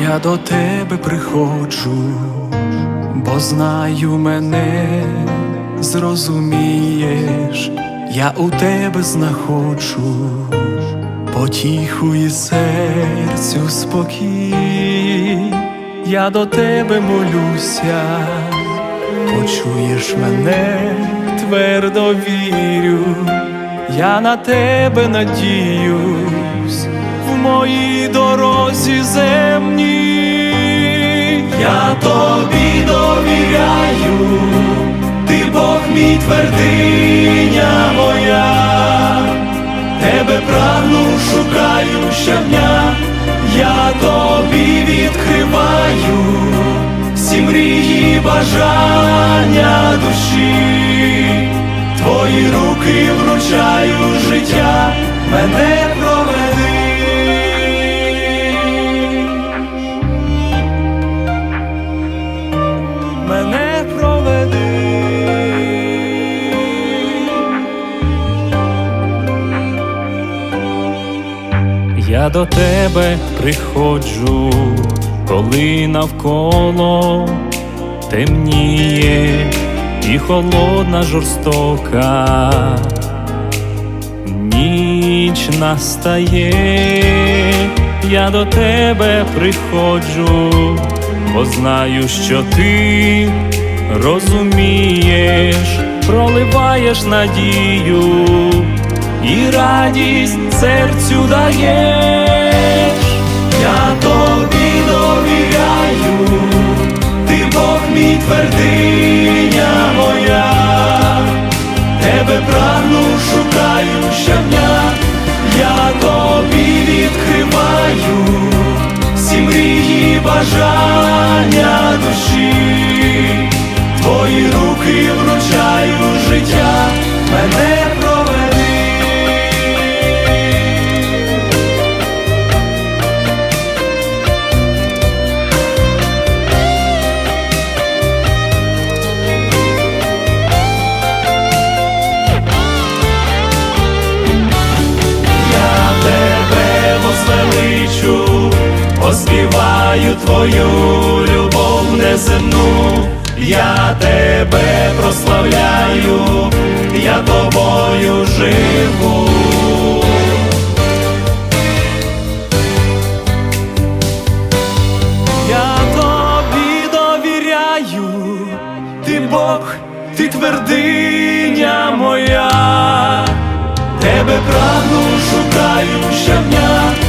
Я до тебе приходжу, бо знаю мене, зрозумієш, я у тебе знаходжу потіху і серцю спокій, я до тебе молюся, почуєш мене, твердо вірю, я на тебе надіюсь в моїй дорозі земній, я тобі довіряю, ти Бог мій твердиня моя, тебе прагну, шукаю щодня, я тобі відкриваю всі мрії, бажання душі, твої руки вручаю життя, мене Мене проведи. Я до тебе приходжу, коли навколо темніє і холодна жорстока, ніч настає, я до тебе приходжу, бо знаю, що ти розумієш, проливаєш надію і радість серцю даєш, я тобі довіряю, ти Бог мій твердиня бажання душі, твої руки вручаю життя, мене проведи. Я тебе оспіваю твою любов неземну, я тебе прославляю, я тобою живу. Я тобі довіряю, ти Бог, ти твердиня моя, тебе прагну, шукаю щодня,